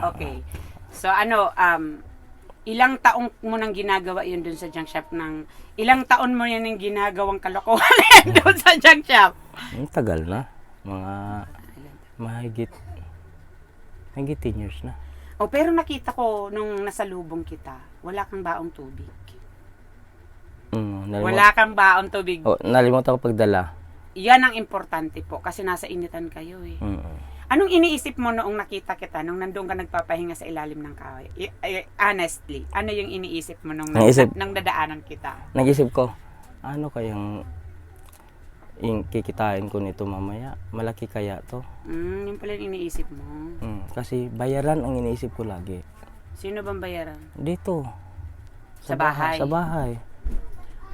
Okay. So ano, um, ilang taong mo nang ginagawa yun dun sa junk shop ng ilang taon mo yan yung ginagawang kalokohan dun sa junk shop? Ang tagal na. Mga mahigit mahigit 10 years na. O pero nakita ko nung nasa lubong kita, wala kang baong tubig. Mm, nalimut- Wala kang baong tubig. Oh, nalimutan ko pagdala. Yan ang importante po kasi nasa initan kayo eh. Mm. Anong iniisip mo noong nakita kita, nung nandun ka nagpapahinga sa ilalim ng kahoy? I- I- honestly, ano yung iniisip mo nung, Naisip- nung dadaanan kita? Nag-isip ko, ano kayang yung kikitain ko nito mamaya? Malaki kaya to? Mm, yung pala yung iniisip mo. Mm, kasi bayaran ang iniisip ko lagi. Sino bang bayaran? Dito. Sa bahay? Sa bahay.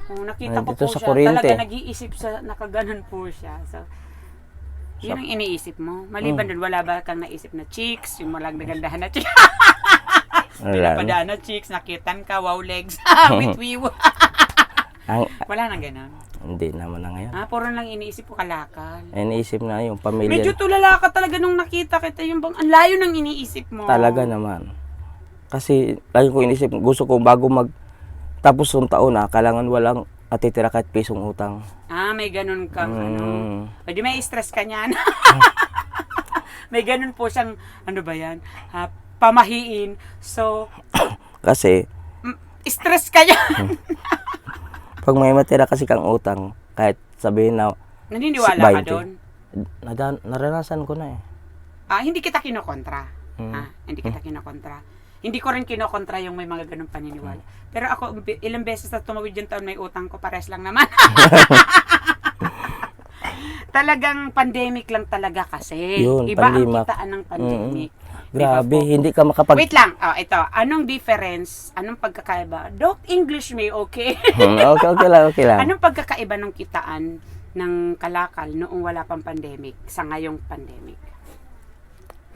Oh, nakita ko po sa siya. Talaga nag-iisip sa nakaganon po siya. So, yun ang iniisip mo. Maliban Hmm. dun, wala ba kang naisip na chicks? Yung malang nagandahan na chicks? Wala na. Padaan na chicks, nakitan ka, wow legs, witwiw. Ang, wala nang ganon. hindi naman na ngayon. Ah, puro lang iniisip ko kalakal. Ay, naisip na yung pamilya. Medyo tulala ka talaga nung nakita kita yung bang ang layo ng iniisip mo. Talaga naman. Kasi lagi ko inisip, gusto ko bago mag tapos ng taon na, kailangan walang natitira kahit pisong utang. Ah, may ganun kang ano. Mm. Pwede may stress ka niyan. may ganun po siyang, ano ba yan, Ah, pamahiin. So, Kasi, mm, stress ka yan. pag may matira kasi kang utang, kahit sabihin na, Naniniwala ka 20. doon? nadan, naranasan ko na eh. Ah, hindi kita kinokontra. Mm. Ah, hindi kita kinokontra. Hindi ko rin kinokontra yung may mga ganung paniniwala. Pero ako, ilang beses na tumawid yung taon, may utang ko, pares lang naman. Talagang pandemic lang talaga kasi. Yun, Iba ang pandemic. kitaan ng pandemic. Grabe, Diba po? hindi ka makapag... Wait lang. Oh, ito. Anong difference? Anong pagkakaiba? Doc English may okay. Hmm, okay, okay lang, okay lang. Anong pagkakaiba ng kitaan ng kalakal noong wala pang pandemic sa ngayong pandemic?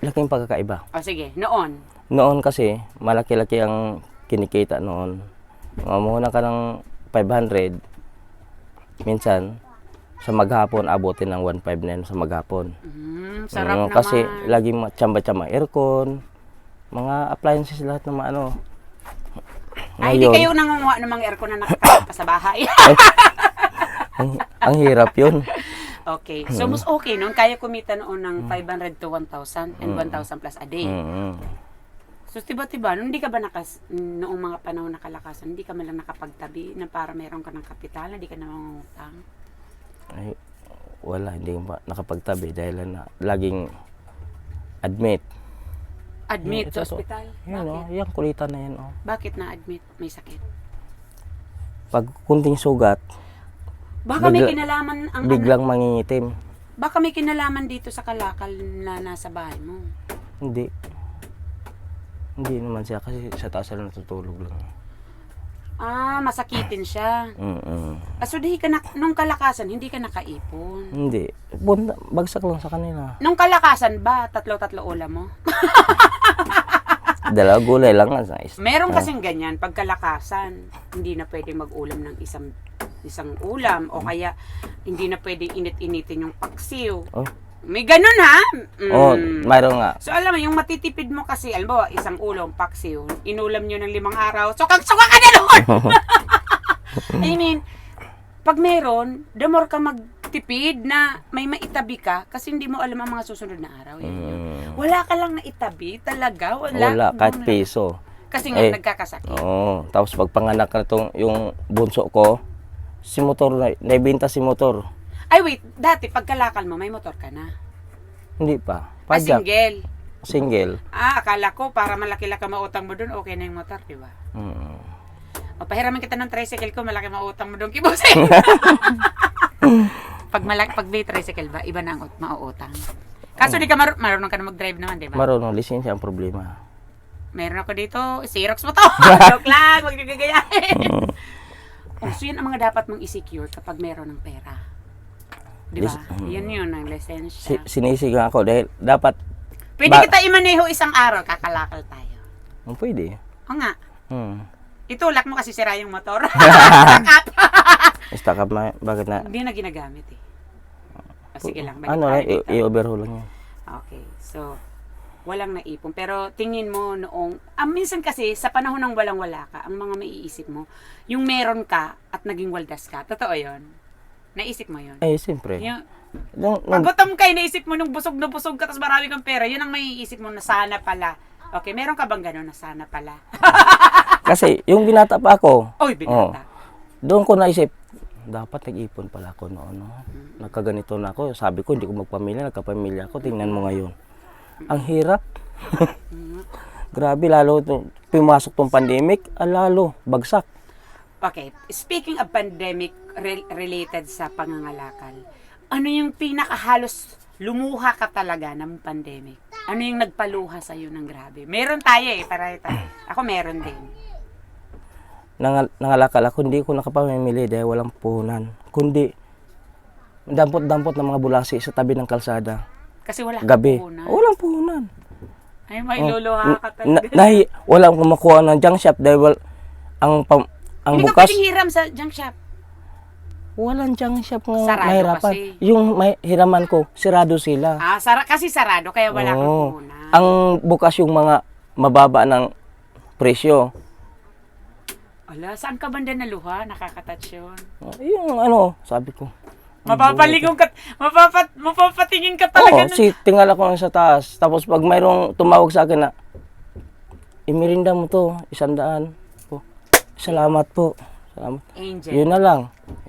Laking pagkakaiba. O sige, noon. Noon kasi, malaki-laki ang kinikita noon. Mamuhunan ka ng 500, minsan, sa maghapon, abutin ng 1.5 na yun sa maghapon. Mm, sarap Mm, naman. Kasi laging ma- tsamba-tsamba aircon, mga appliances lahat ng ano. Ay, hindi Ngayon, kayo nangunguha ng mga aircon na nakakasap pa sa bahay. ang, ang hirap yun. okay. So, mas okay noon. Kaya kumita noon ng 500 to 1,000 and 1,000 plus a day. Mm, So, tiba-tiba, nung hindi ka ba nakas, noong mga panahon na kalakasan, hindi ka man lang nakapagtabi na para meron ka ng kapital, hindi ka nangungutang? Ay, wala, hindi pa nakapagtabi dahil na laging admit. Admit sa ito, ospital? Yan Bakit? oh, yung kulitan na yan oh. Bakit na-admit? May sakit? Pag kunting sugat, Baka may kinalaman ang ano, biglang mangingitim. baka may kinalaman dito sa kalakal na nasa bahay mo. Hindi. Hindi naman siya kasi sa taas lang natutulog lang. Ah, masakitin siya. Mm-mm. Ah, so di ka na, nung kalakasan, hindi ka nakaipon. Hindi. Bunda, bagsak lang sa kanila. Nung kalakasan ba, tatlo-tatlo ulam mo? Dalawa gulay lang. Sa is- Meron kasing ganyan, pag kalakasan, hindi na pwede mag-ulam ng isang isang ulam o kaya hindi na pwede init-initin yung paksiw. Oh, May ganun ha? Mm. oh mayroon nga. So alam mo, yung matitipid mo kasi, alam mo, isang ulam, paksiw, inulam nyo ng limang araw, sukang-suka ka na doon! I mean, pag meron, the more ka magtipid na may maitabi ka kasi hindi mo alam ang mga susunod na araw. Yun, yun. Mm. Wala ka lang naitabi, talaga, wala. Wala, kahit piso. Kasi nga, Eh, nagkakasakit. Oo. Tapos pag panganak na tong yung bunso ko, si motor na, naibinta si motor. Ay wait, dati pagkalakal mo, may motor ka na. Hindi pa. Ah, Pajak. single. Single. Ah, akala ko para malaki lang ka mautang mo doon, okay na yung motor, di ba? Mm. O, pahiramin kita ng tricycle ko, malaki mautang mo doon, kibusing. pag, malaki, pag may tricycle ba, iba na ang ut- mauutang. Kaso di ka mar- marunong ka na mag-drive naman, di ba? Marunong lisensya ang problema. Meron ako dito, Xerox mo to. Joke lang, wag niyo gagayahin. oh, so yun ang mga dapat mong i-secure kapag meron ng pera. Di ba? Mm. Yan yun, ang Si, lisensya. sinisigang ako dahil dapat, Pwede ba- kita imaneho isang araw, kakalakal tayo. oh, pwede. O nga, Hmm. itulak mo kasi sira yung motor. Stack up na, bakit na? Hindi na ginagamit eh. O, sige lang, balik Ano tayo dito. i-overhaul lang yan. Okay, so, Walang naipon. Pero tingin mo noong, ah, minsan kasi sa panahon ng walang-wala ka, ang mga maiisip mo, yung meron ka at naging waldas ka. Totoo yon Naisip mo yon Eh, siyempre. Yung, Nung, nung, gutom ka, naisip mo nung busog na busog ka, tapos marami kang pera, yun ang maiisip mo na sana pala. Okay, meron ka bang gano'n na sana pala? kasi, yung binata pa ako, Oy, binata. doon ko naisip, dapat nag-ipon pala ako noon. No? Nagkaganito na ako. Sabi ko, hindi ko magpamilya. Nagkapamilya ako. Tingnan mo ngayon. Ang hirap. Grabe, lalo pumasok tong pandemic, ah, lalo, bagsak. Okay, speaking of pandemic re- related sa pangangalakal, ano yung pinakahalos lumuha ka talaga ng pandemic? Ano yung nagpaluha sa iyo ng grabe? Meron tayo eh, para tayo. Ako meron din. Nangal, nangalakal ako, hindi ko nakapamimili dahil walang puhunan. Kundi, dampot-dampot ng mga bulasi sa tabi ng kalsada. Kasi wala Gabi. puhunan. Walang puhunan. Ay, may Oh, luluha ka Na, talaga. nahi, walang kumakuha ng junk shop dahil wal, ang, pam, ang Hindi ka bukas, pwedeng hiram sa junk shop. walang junk shop nga Sarado mahirapan. kasi. Yung may, hiraman ko, sirado sila. Ah, sara kasi sarado, kaya wala kang Oo. puhunan. Ang bukas yung mga mababa ng presyo. Ala, saan ka banda naluha? Nakakatouch yun. Yung ano, sabi ko. Mapapaligong ka, mapapat, mapapatingin ka Oo, talaga. nun. si tingala ko lang sa taas. Tapos pag mayroong tumawag sa akin na, imirinda mo to, isang daan. Salamat po. Salamat. Angel. Yun na lang.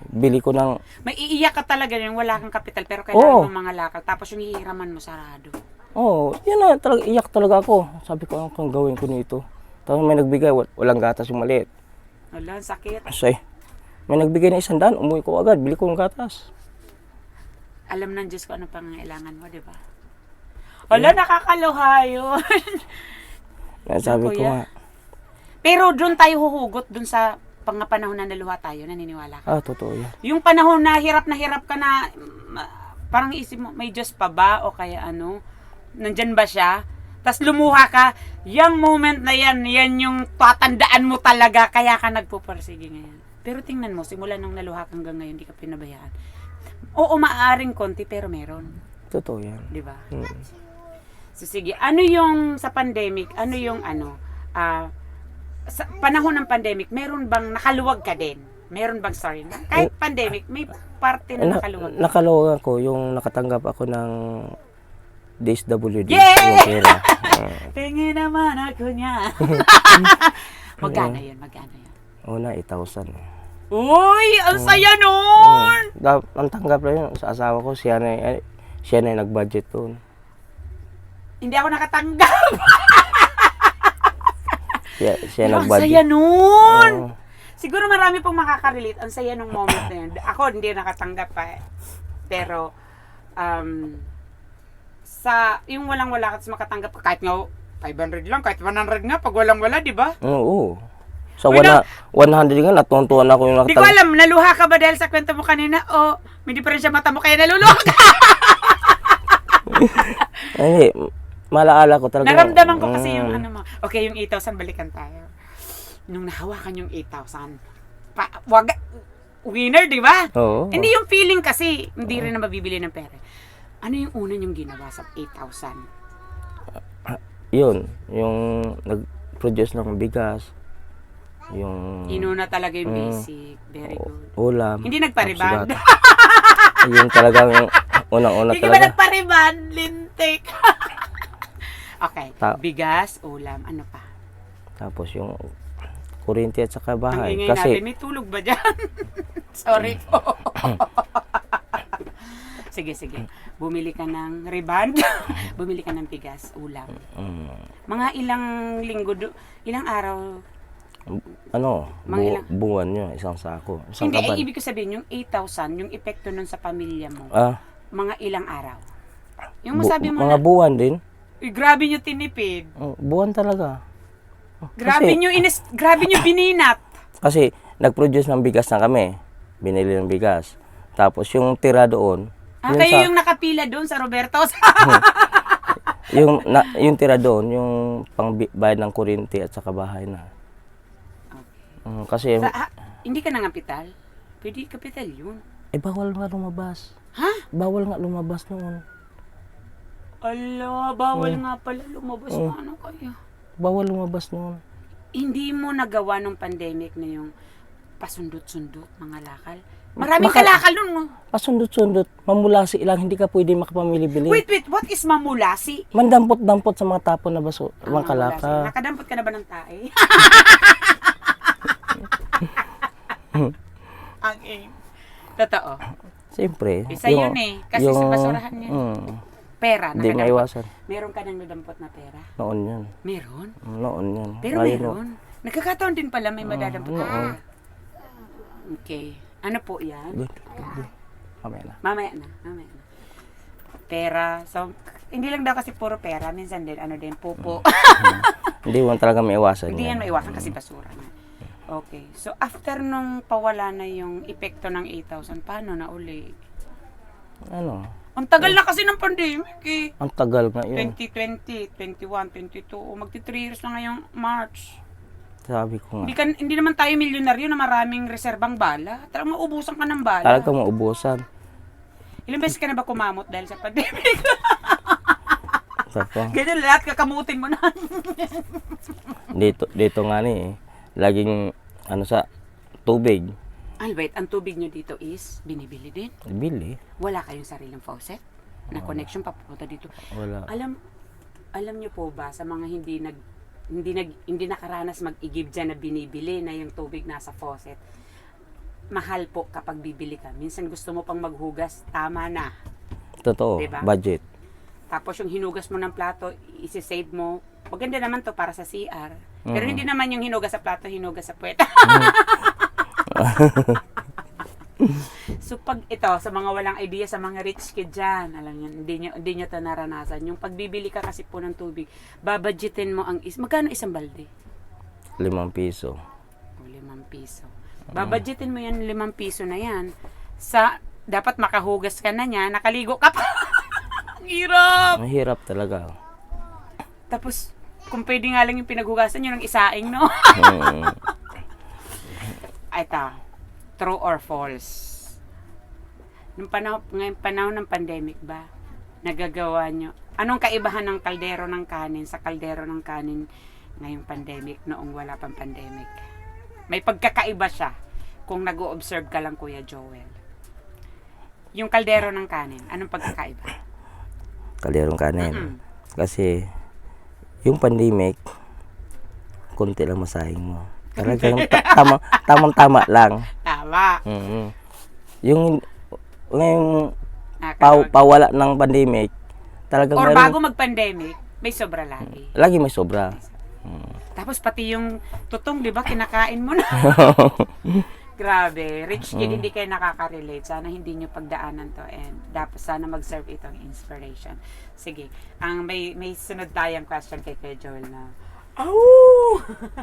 Bili ko ng, May iiyak ka talaga yung wala kang kapital pero kailangan Oo. mo mga lakal. Tapos yung hihiraman mo sarado. oh, yun na, talaga, iyak talaga ako. Sabi ko, ano kang gawin ko nito? Tapos may nagbigay, wal- walang gatas yung maliit. Wala, ang sakit. Eh, may nagbigay na isang daan, umuwi ko agad, bili ko ng gatas. Alam ng Diyos ko ano pangangailangan mo, di ba? Wala, nakakaluha yun. Sabi ko Kuya. nga, pero doon tayo huhugot doon sa pangapanahon na naluha tayo, naniniwala ka. ah, totoo yan. Yung panahon na hirap na hirap ka na, parang isip mo, may Diyos pa ba? O kaya ano, nandyan ba siya? Tapos lumuha ka, yung moment na yan, yan yung tatandaan mo talaga, kaya ka nagpupursige ngayon. Pero tingnan mo, simula nung naluha ka hanggang ngayon, di ka pinabayaan. Oo, maaaring konti, pero meron. Totoo yan. Di ba? Mm. So sige, ano yung sa pandemic, ano yung ano, ah, sa panahon ng pandemic, meron bang nakaluwag ka din? Meron bang story na? Kahit pandemic, may parte na Na, nakaluwag. nakaluwag ako, yung nakatanggap ako ng DSWD. Yeah! Yung. Ah, Tingin naman ako niya. magkano yun? Magkano yun? una, 8,000. Uy, ang saya nun! Da, ang tanggap na yun sa asawa ko, siya na, eh, siya na yung nag-budget doon. Hindi ako nakatanggap. Siya, siya Pero ang nag-budget. saya nun! Oo. Siguro marami pong makaka-relate. Ang saya nung moment na yun. Ako, hindi nakatanggap pa eh. Pero, um, sa, yung walang-wala ka makatanggap ka, kahit nga 500 lang, kahit 100 nga, pag walang-wala, di ba? Oo. Sa Uy, wana, 100 nga, natuntuan ako yung Di ko nakatanggap. alam, naluha ka ba dahil sa kwento mo kanina o may diferensya mata mo kaya naluluha ka? Hindi, malaala ko talaga. Naramdaman ko kasi Mm. yung ano mo. Okay, yung 8,000, balikan tayo. Nung nahawakan yung 8,000, pa, wag, winner, di ba? Oo. Hindi yung feeling kasi, hindi rin na mabibili ng pera. Ano yung una yung ginawa sa 8,000? Yun, yung nag-produce ng bigas, yung Inuna talaga yung Mm. basic. Very good. ulam. Hindi tapos yun talagang yung unang-una Hindi ba talaga. nagpariband, lintik? okay, Ta- bigas, ulam, ano pa? Tapos yung kuryente at saka Ang bahay. ingay Kasi, natin, may tulog ba dyan? Sorry po. sige, sige. Bumili ka ng riband, bumili ka ng bigas, ulam. mm, Mga ilang linggo, do, ilang araw, ano, Mga bu- ilang- buwan yun, isang sako. Isang hindi, kaban. ay, ibig ko sabihin, yung 8,000, yung epekto nun sa pamilya mo, ah, mga ilang araw. Yung bu- masabi mo mga na, buwan din. "Uy, grabe nyo tinipid. Oh, buwan talaga. Grabe Kasi- nyo inis, grabe nyo bininat. Kasi nag-produce ng bigas na kami. Binili ng bigas. Tapos yung tira doon, Ah, yun kayo sa- yung nakapila doon sa Roberto's. yung na, yung tira doon, yung pangbayad ng kuryente at saka bahay na. Mm, kasi Sa, ha, hindi ka nangapital? Pwede kapital yun. eh bawal nga lumabas. Ha? Bawal nga lumabas noon. Ala, bawal nga pala lumabas Oh. na ano kaya. Bawal lumabas noon. Hindi mo nagawa nung pandemic na yung pasundot-sundot mga lakal. Maraming Baka- kalakal nun. oh. Pasundot-sundot, mamulasi lang, hindi ka pwede makapamili-bili. Wait, wait, what is mamulasi? Mandampot-dampot sa mga tapon na baso, Ah, mga mamulasi. kalaka. Nakadampot ka na ba ng tae? okay. Totoo. Siyempre. Isa yun eh, kasi sa basurahan yun. Mm, Pera. Hindi nakadampot. maiwasan. Meron ka nang nadampot na pera? Noon yun. Meron? Noon yun. Pero Ngayon, meron. Nagkakataon din pala may madadampot oo. ka. Okay. Ano po yan? Good, good. Mamaya na. Mamaya na. Mamaya na. Pera. So, hindi lang daw kasi puro pera. Minsan din, ano din, pupo. Hindi mo talaga maiwasan hindi yan yan. maiwasan kasi basura na. Okay. So, after nung pawala na yung epekto ng 8,000, paano na uli? Ano? Ang tagal na kasi ng pandemic eh. Ang tagal nga yun. 2020, 21, 22. O, magti 3 years na ngayong March. Sabi ko Hindi, nga. ka, hindi naman tayo milyonaryo na maraming reserbang bala. Tara, maubusan ka ng bala. Talagang maubusan. Ilang beses ka na ba kumamot dahil sa pandemic? Ko, Ganyan lahat kakamutin mo na. dito, dito nga ni, eh, laging, ano sa, tubig. Alright, ang tubig nyo dito is binibili din. Bili. Wala kayong sariling faucet na connection papunta dito. Wala. Alam alam niyo po ba sa mga hindi nag hindi nag hindi nakaranas mag-igib dyan na binibili na yung tubig nasa faucet. Mahal po kapag bibili ka. Minsan gusto mo pang maghugas, tama na. Totoo. Diba? Budget. Tapos yung hinugas mo ng plato, isi-save mo. Maganda naman to para sa CR. Pero Mhm. hindi naman yung hinugas sa plato, hinugas sa puwet. so pag ito, sa mga walang idea, sa mga rich kid dyan, alam niyo, hindi nyo, hindi nyo to naranasan. Yung pagbibili ka kasi po ng tubig, babadgetin mo ang is, magkano isang balde? Limang piso. O, limang piso. Babadgetin mo yan, limang piso na yan. Sa, dapat makahugas ka na niya, nakaligo ka pa. Ang hirap! Mahirap talaga. Tapos, kung pwede nga lang yung pinaghugasan nyo ng isaing, no? Ito, true or false? Nung panahon, ngayong panahon ng pandemic ba, nagagawa nyo, anong kaibahan ng kaldero ng kanin sa kaldero ng kanin ngayong pandemic noong wala pang pandemic? May pagkakaiba siya kung nag-o-observe ka lang, Kuya Joel. Yung kaldero ng kanin, anong pagkakaiba? Kalderong kanin. Mm-mm. Kasi, yung pandemic, konti lang masahing mo. Talagang ta- tama, tamang-tama lang. Tama. mm Yung, Nakakawag. pa- pawala ng pandemic, talagang Or bago mag-pandemic, may sobra lagi. lagi may sobra. Mm. Tapos pati yung tutong, di ba, kinakain mo na. Grabe. Rich kid, hindi kayo nakaka-relate. Sana hindi nyo pagdaanan to and dapat sana mag-serve itong inspiration. Sige. Ang may may sunod tayong question kay Kuya Joel na, Oh!